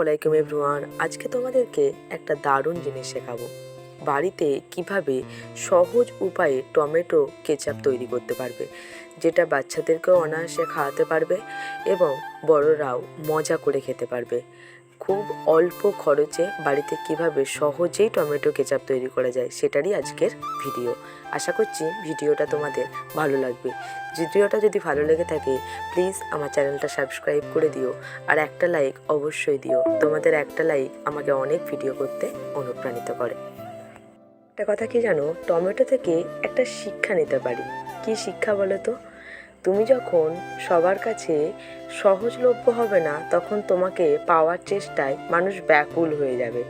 আলাইকুম এভরিওয়ান। আজকে তোমাদেরকে একটা দারুণ জিনিস শেখাবো। বাড়িতে কীভাবে সহজ উপায়ে টমেটো কেচাপ তৈরি করতে পারবে, যেটা বাচ্চাদেরকেও অনায়াসে খাওয়াতে পারবে এবং বড়রাও মজা করে খেতে পারবে। খুব অল্প খরচে বাড়িতে কীভাবে সহজেই টমেটো কেচাপ তৈরি করা যায় সেটারই আজকের ভিডিও। আশা করছি ভিডিওটা তোমাদের ভালো লাগবে। ভিডিওটা যদি ভালো লেগে থাকে প্লিজ আমার চ্যানেলটা সাবস্ক্রাইব করে দিও আর একটা লাইক অবশ্যই দিও। তোমাদের একটা লাইক আমাকে অনেক ভিডিও করতে অনুপ্রাণিত করে। একটা কথা কি জানো? টমেটো থেকে একটা শিক্ষা নিতে পারি। কি শিক্ষা বলো তো? তুমি যখন সবার কাছে সহজলভ্য হবে না, তখন তোমাকে পাওয়ার চেষ্টায় মানুষ ব্যাকুল হয়ে যাবে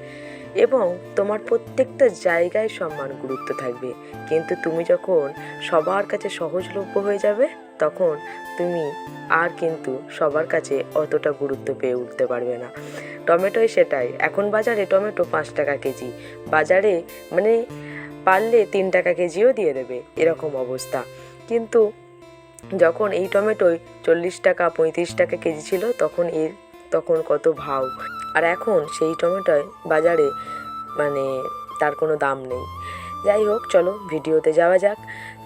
এবং তোমার প্রত্যেকটা জায়গায় সম্মান গুরুত্ব থাকবে। কিন্তু তুমি যখন সবার কাছে সহজলভ্য হয়ে যাবে, তখন তুমি আর কিন্তু সবার কাছে অতটা গুরুত্ব পেয়ে উঠতে পারবে না। টমেটোই সেটাই, এখন বাজারে টমেটো পাঁচ টাকা কেজি। বাজারে মানে পারলে তিন টাকা কেজিও দিয়ে দেবে, এরকম অবস্থা। কিন্তু যখন এই টমেটোই চল্লিশ টাকা, পঁয়ত্রিশ টাকা কেজি ছিল, তখন এর, তখন কত ভাও। আর এখন সেই টমেটোয় বাজারে মানে তার কোনো দাম নেই। যাই হোক, চলো ভিডিওতে যাওয়া যাক।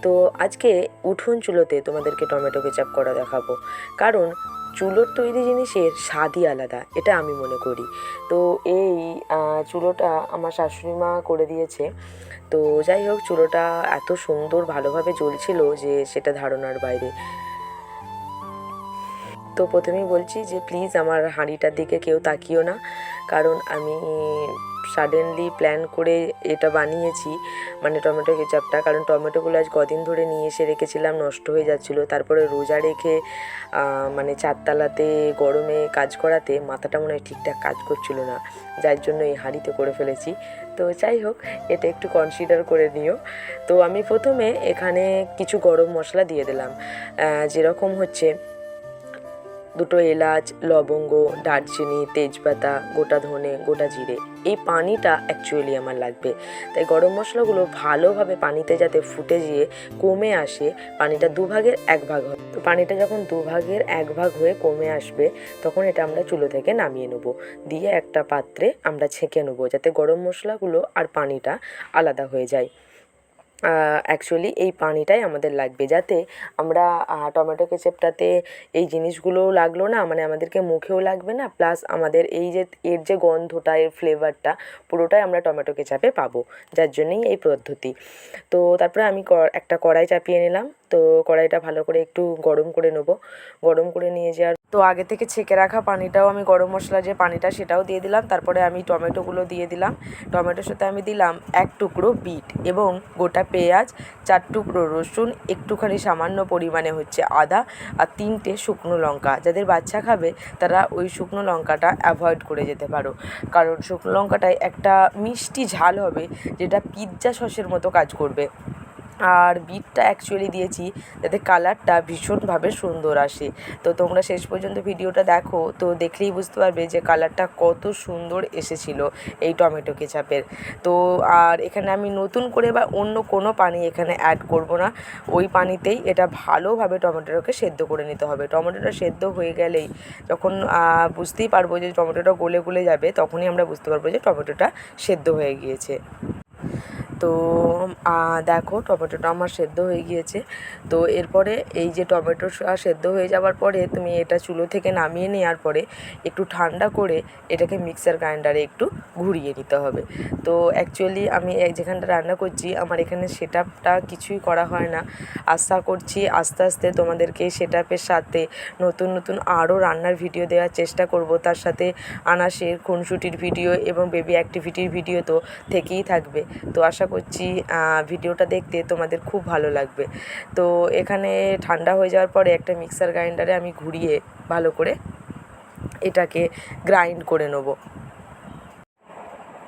তো আজকে উঠোন চুলোতে তোমাদেরকে টমেটো কেচাপ করা দেখাবো। কারণ চুলোর তৈরি জিনিসের স্বাদই আলাদা, এটা আমি মনে করি। তো এই চুলোটা আমার শাশুড়ি মা করে দিয়েছে। তো যাই হোক, চুলোটা এত সুন্দর ভালোভাবে জ্বলছিল যে সেটা ধারণার বাইরে। তো প্রথমেই বলছি যে প্লিজ আমার হাঁড়িটার দিকে কেউ তাকিও না। কারণ আমি সাডেনলি প্ল্যান করে এটা বানিয়েছি মানে টমেটো কেচাপটা। কারণ টমেটোগুলো আজ কদিন ধরে নিয়ে এসে রেখেছিলাম, নষ্ট হয়ে যাচ্ছিল। তারপরে রোজা রেখে মানে চারতলাতে গরমে কাজ করাতে মাথাটা মনে হয় ঠিকঠাক কাজ করছিল না। যার জন্য এই হাঁড়িতে করে ফেলেছি। তো যাই হোক, এটা একটু কনসিডার করে নিও। তো আমি প্রথমে এখানে কিছু গরম মশলা দিয়ে দিলাম। যেরকম হচ্ছে দুটো এলাচ, লবঙ্গ, দারচিনি, তেজপাতা, গোটা ধনে, গোটা জিরে। এই পানিটা অ্যাকচুয়ালি আমার লাগবে। তাই গরম মশলাগুলো ভালোভাবে পানিতে যাতে ফুটে গিয়ে কমে আসে, পানিটা দুভাগের এক ভাগ হয় তো পানিটা যখন দুভাগের এক ভাগ হয়ে কমে আসবে, তখন এটা আমরা চুলো থেকে নামিয়ে নেব। দিয়ে একটা পাত্রে আমরা ছেঁকে নেব, যাতে গরম মশলাগুলো আর পানিটা আলাদা হয়ে যায়। অ্যাকচুয়ালি এই পানিটাই আমাদের লাগবে। যাতে আমরা টমেটো কেচাপটাতে এই জিনিসগুলোও লাগল না মানে আমাদেরকে মুখেও লাগবে না প্লাস আমাদের এই যে, এর যে গন্ধটা, এর ফ্লেভারটা পুরোটাই আমরা টমেটো কেচাপে পাবো, যার জন্যই এই পদ্ধতি। তো তারপরে আমি একটা কড়াই চাপিয়ে নিলাম, তো কড়াইটা ভালো করে একটু গরম করে নেব। গরম করে নিয়ে যাওয়ার তো আগে থেকে ছেঁকে রাখা পানিটাও আমি গরম মশলা যে পানিটা সেটাও দিয়ে দিলাম, তারপরে আমি টমেটোগুলো দিয়ে দিলাম। টমেটোর সাথে আমি দিলাম এক টুকরো বিট এবং গোটা পেঁয়াজ, চার টুকরো রসুন, একটুখানি সামান্য পরিমাণে হচ্ছে আদা আর তিনটে শুকনো লঙ্কা। যাদের বাচ্চা খাবে, তারা ওই শুকনো লঙ্কাটা অ্যাভয়েড করে যেতে পারো। কারণ শুকনো লঙ্কাটায় একটা মিষ্টি ঝাল হবে, যেটা পিৎজা সসের মতো কাজ করবে। আর বিটটা অ্যাকচুয়ালি দিয়েছি, যাতে কালারটা ভীষণভাবে সুন্দর আসে। তো তোমরা শেষ পর্যন্ত ভিডিওটা দেখো, তো দেখলেই বুঝতে পারবে যে কালারটা কত সুন্দর এসেছিল এই টমেটো কেচাপের তো আর এখানে আমি নতুন করে বা অন্য কোনো পানি এখানে অ্যাড করব না। ওই পানিতেই এটা ভালোভাবে টমেটোটাকে সেদ্ধ করে নিতে হবে। টমেটোটা সেদ্ধ হয়ে গেলেই যখন বুঝতেই পারব যে টমেটোটা গলে গলে যাবে, তখনই আমরা বুঝতে পারব যে টমেটোটা সেদ্ধ হয়ে গিয়েছে। তো দেখো টমেটোটা আমার সেদ্ধ হয়ে গিয়েছে। তো এরপরে এই যে টমেটো সেদ্ধ হয়ে যাওয়ার পরে তুমি এটা চুলো থেকে নামিয়ে নেওয়ার পরে একটু ঠান্ডা করে এটাকে মিক্সার গ্রাইন্ডারে একটু ঘুরিয়ে নিতে হবে। তো অ্যাকচুয়ালি আমি যেখানটা রান্না করছি, আমার এখানে সেট কিছুই করা হয় না। আশা করছি আস্তে আস্তে তোমাদেরকে সেট সাথে নতুন নতুন আরও রান্নার ভিডিও দেওয়ার চেষ্টা করব। তার সাথে আনাসের খুনসুটির ভিডিও এবং বেবি অ্যাক্টিভিটির ভিডিও তো থেকেই থাকবে। তো আশা করছি ভিডিওটা দেখতে তোমাদের খুব ভালো লাগবে। তো এখানে ঠান্ডা হয়ে যাওয়ার পরে একটা মিক্সার গ্রাইন্ডারে আমি ঘুরিয়ে ভালো করে এটাকে গ্রাইন্ড করে নেব।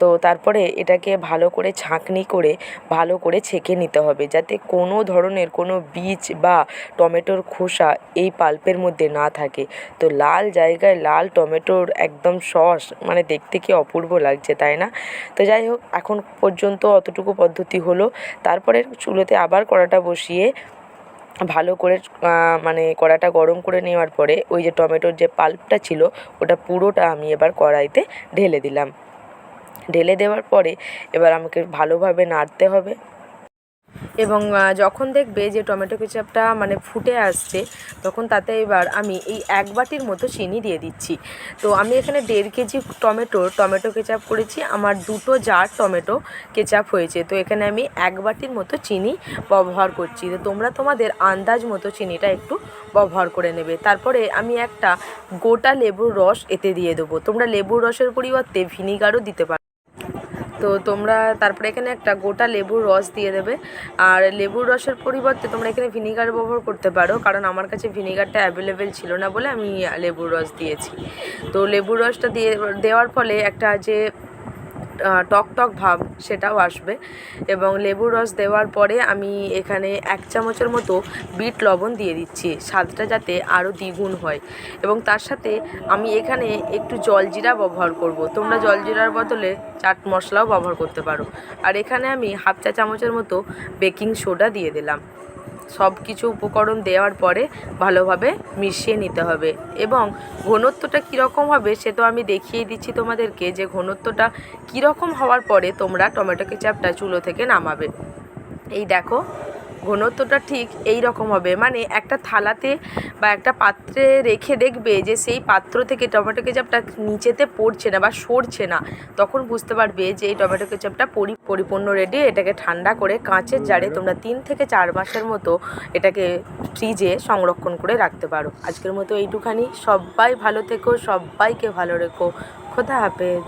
তো তারপরে এটাকে ভালো করে ছাঁকনি করে ভালো করে ছেঁকে নিতে হবে যাতে কোনো ধরনের কোনো বীজ বা টমেটোর খোসা এই পাল্পের মধ্যে না থাকে। তো লাল জায়গায় লাল টমেটোর একদম সস মানে দেখতে কি অপূর্ব লাগছে, তাই না? তো যাই হোক, এখন পর্যন্ত অতটুকু পদ্ধতি হলো। তারপরে চুলোতে আবার কড়াটা বসিয়ে ভালো করে মানে কড়াটা গরম করে নেওয়ার পরে ওই যে টমেটোর যে পাল্পটা ছিল, ওটা পুরোটা আমি এবার কড়াইতে ঢেলে দিলাম। ঢেলে দেওয়ার পরে এবার আমাকে ভালোভাবে নাড়তে হবে। এবং যখন দেখবে যে টমেটো কেচাপটা মানে ফুটে আসছে, তখন তাতে এবার আমি এই এক বাটির মতো চিনি দিয়ে দিচ্ছি। তো আমি এখানে দেড় কেজি টমেটোর টমেটো কেচাপ করেছি। আমার দুটো জার টমেটো কেচাপ হয়েছে। তো এখানে আমি এক বাটির মতো চিনি ব্যবহার করছি। তো তোমরা তোমাদের আন্দাজ মতো চিনিটা একটু ব্যবহার করে নেবে। তারপরে আমি একটা গোটা লেবুর রস এতে দিয়ে দেবো। তোমরা লেবুর রসের পরিবর্তে ভিনিগারও দিতে পারো তো তোমরা তারপরে এখানে একটা গোটা লেবুর রস দিয়ে দেবে। আর লেবুর রসের পরিবর্তে তোমরা এখানে ভিনিগার ব্যবহার করতে পারো, কারণ আমার কাছে ভিনিগারটা অ্যাভেলেবেল ছিল না বলে আমি লেবুর রস দিয়েছি। তো লেবুর রসটা দিয়ে, দেওয়ার ফলে একটা যে টক টক ভাব সেটাও আসবে। এবং লেবুর রস দেওয়ার পরে আমি এখানে এক চামচের মতো বিট লবণ দিয়ে দিচ্ছি, স্বাদটা যাতে আরও দ্বিগুণ হয়। এবং তার সাথে আমি এখানে একটু জলজিরা ব্যবহার করব। তোমরা জলজিরার বদলে চাট মশলাও ব্যবহার করতে পারো। আর এখানে আমি হাফ চা চামচের মতো বেকিং সোডা দিয়ে দিলাম। সব কিছু উপকরণ দেওয়ার পরে ভালোভাবে মিশিয়ে নিতে হবে। এবং ঘনত্বটা কীরকম হবে সে তো আমি দেখিয়ে দিচ্ছি তোমাদেরকে যে ঘনত্বটা কীরকম হওয়ার পরে তোমরা টমেটো কেচাপটা চুলো থেকে নামাবে। এই দেখো ঘনত্বটা ঠিক এই রকম হবে। মানে একটা থালাতে বা একটা পাত্রে রেখে দেখবে যে সেই পাত্র থেকে টমেটো কেচাপটা নিচেতে পড়ছে না বা সরছে না, তখন বুঝতে পারবে যে এই টমেটো কেচাপটা পরি, পরিপূর্ণ রেডি এটাকে ঠান্ডা করে কাঁচের জারে তোমরা তিন থেকে চার মাসের মতো এটাকে ফ্রিজে সংরক্ষণ করে রাখতে পারো। আজকের মতো এইটুখানি। সবাই ভালো থেকো, সবাইকে ভালো রেখো। খোদা হাফেজ।